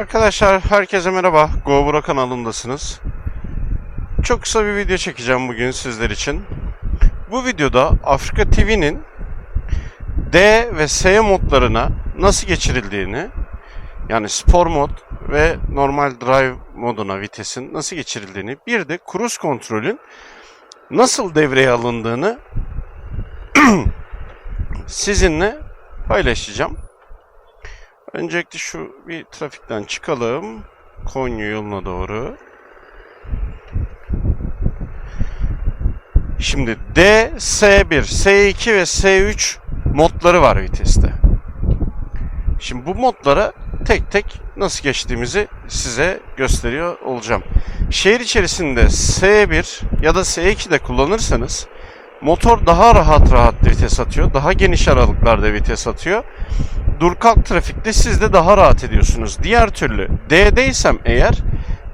Arkadaşlar herkese merhaba. GoBro kanalındasınız. Çok kısa bir video çekeceğim bugün sizler için. Bu videoda Afrika TV'nin D ve S modlarına nasıl geçirildiğini yani spor mod ve normal drive moduna vitesin nasıl geçirildiğini bir de cruise kontrolün nasıl devreye alındığını sizinle paylaşacağım. Öncelikle şu bir trafikten çıkalım. Konya yoluna doğru. Şimdi D, S1, S2 ve S3 modları var viteste. Şimdi bu modlara tek tek nasıl geçtiğimizi size gösteriyor olacağım. Şehir içerisinde S1 ya da S2 de kullanırsanız motor daha rahat rahat vites atıyor. Daha geniş aralıklarda vites atıyor dur kalk trafikte siz de daha rahat ediyorsunuz. Diğer türlü D'deysem eğer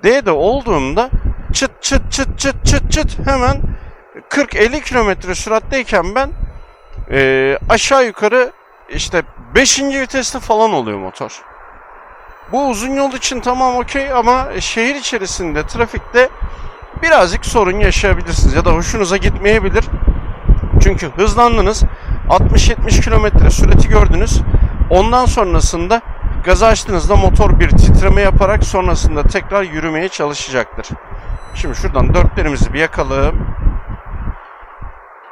D'de olduğumda çıt çıt çıt çıt çıt çıt hemen 40-50 kilometre süratteyken ben e, aşağı yukarı işte 5. viteste falan oluyor motor. Bu uzun yol için tamam okey ama şehir içerisinde trafikte birazcık sorun yaşayabilirsiniz ya da hoşunuza gitmeyebilir. Çünkü hızlandınız 60-70 kilometre sürati gördünüz. Ondan sonrasında gazı açtığınızda motor bir titreme yaparak sonrasında tekrar yürümeye çalışacaktır. Şimdi şuradan dörtlerimizi bir yakalım.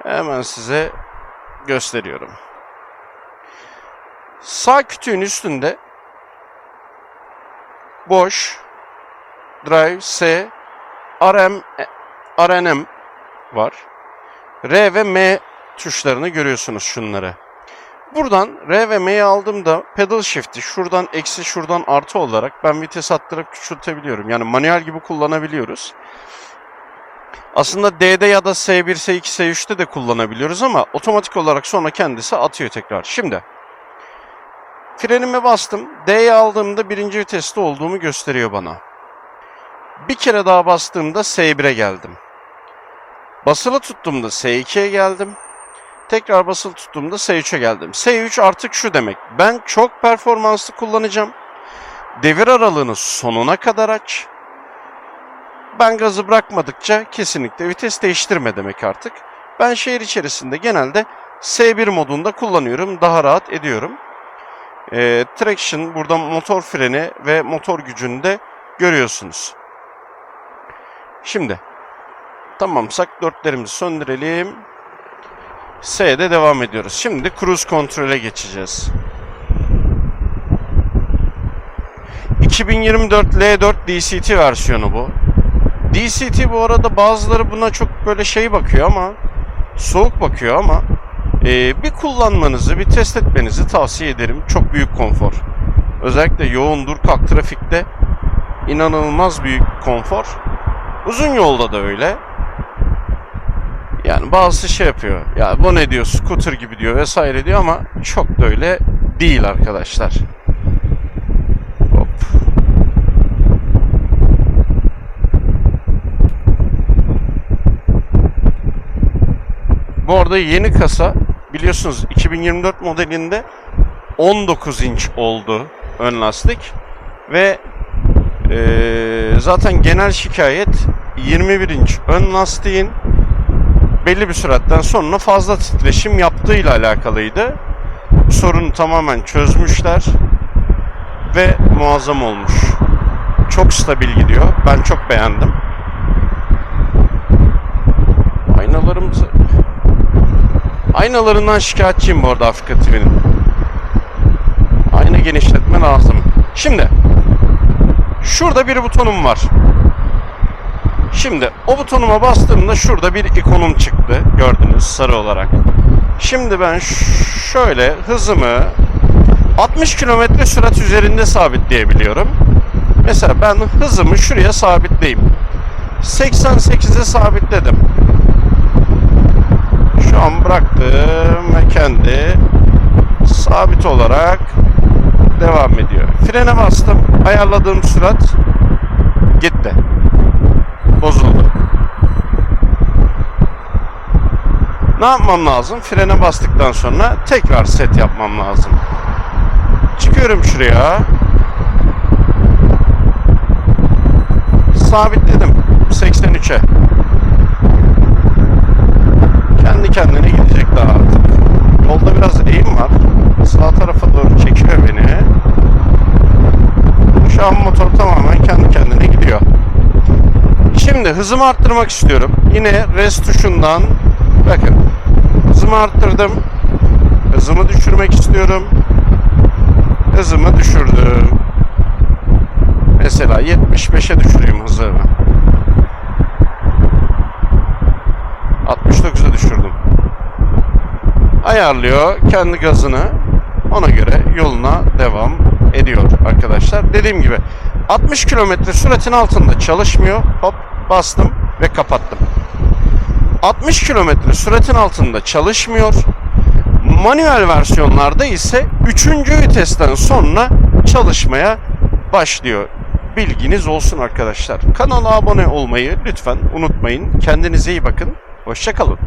Hemen size gösteriyorum. Sağ kütüğün üstünde boş drive S RM RNM var. R ve M tuşlarını görüyorsunuz şunları. Buradan R ve M'yi aldığımda pedal shift'i şuradan eksi şuradan artı olarak ben vites attırıp küçültebiliyorum. Yani manuel gibi kullanabiliyoruz. Aslında D'de ya da S1, S2, S3'te de kullanabiliyoruz ama otomatik olarak sonra kendisi atıyor tekrar. Şimdi frenime bastım. D'ye aldığımda birinci viteste olduğumu gösteriyor bana. Bir kere daha bastığımda S1'e geldim. Basılı tuttuğumda S2'ye geldim. Tekrar basılı tuttuğumda S3'e geldim. S3 artık şu demek. Ben çok performanslı kullanacağım. Devir aralığını sonuna kadar aç. Ben gazı bırakmadıkça kesinlikle vites değiştirme demek artık. Ben şehir içerisinde genelde S1 modunda kullanıyorum. Daha rahat ediyorum. E, traction burada motor freni ve motor gücünü de görüyorsunuz. Şimdi tamamsak dörtlerimizi söndürelim. S'de devam ediyoruz. Şimdi cruise kontrole geçeceğiz. 2024 L4 DCT versiyonu bu. DCT bu arada bazıları buna çok böyle şey bakıyor ama soğuk bakıyor ama e, bir kullanmanızı, bir test etmenizi tavsiye ederim. Çok büyük konfor. Özellikle yoğun dur kalk trafikte inanılmaz büyük konfor. Uzun yolda da öyle. Yani bazısı şey yapıyor. Ya bu ne diyor scooter gibi diyor vesaire diyor ama çok da öyle değil arkadaşlar. Hop. Bu arada yeni kasa biliyorsunuz 2024 modelinde 19 inç oldu ön lastik ve e, zaten genel şikayet 21 inç ön lastiğin belli bir süratten sonra fazla titreşim yaptığıyla alakalıydı. Sorunu tamamen çözmüşler ve muazzam olmuş. Çok stabil gidiyor. Ben çok beğendim. Aynalarımızı... Aynalarından şikayetçiyim bu arada Afrika TV'nin. Ayna genişletme lazım. Şimdi şurada bir butonum var. Şimdi o butonuma bastığımda şurada bir ikonum çıktı. Gördünüz sarı olarak. Şimdi ben şöyle hızımı 60 km sürat üzerinde sabitleyebiliyorum. Mesela ben hızımı şuraya sabitleyeyim. 88'e sabitledim. Şu an bıraktım ve kendi sabit olarak devam ediyor. Frene bastım. Ayarladığım sürat gitti bozuldu. Ne yapmam lazım? Frene bastıktan sonra tekrar set yapmam lazım. Çıkıyorum şuraya. sabitledim 83'e. Kendi kendine gidecek daha artık. Yolda biraz eğim var. Sağ tarafa doğru çekiyor beni. Şu an motor tamamen kendi kendine gidiyor. Şimdi hızımı arttırmak istiyorum. Yine rest tuşundan bakın hızımı arttırdım. Hızımı düşürmek istiyorum. Hızımı düşürdüm. Mesela 75'e düşüreyim hızımı. 69'a düşürdüm. Ayarlıyor kendi gazını. Ona göre yoluna devam ediyor arkadaşlar. Dediğim gibi 60 km süratin altında çalışmıyor. Hop bastım ve kapattım. 60 km süratin altında çalışmıyor. Manuel versiyonlarda ise 3. vitesten sonra çalışmaya başlıyor. Bilginiz olsun arkadaşlar. Kanala abone olmayı lütfen unutmayın. Kendinize iyi bakın. Hoşçakalın.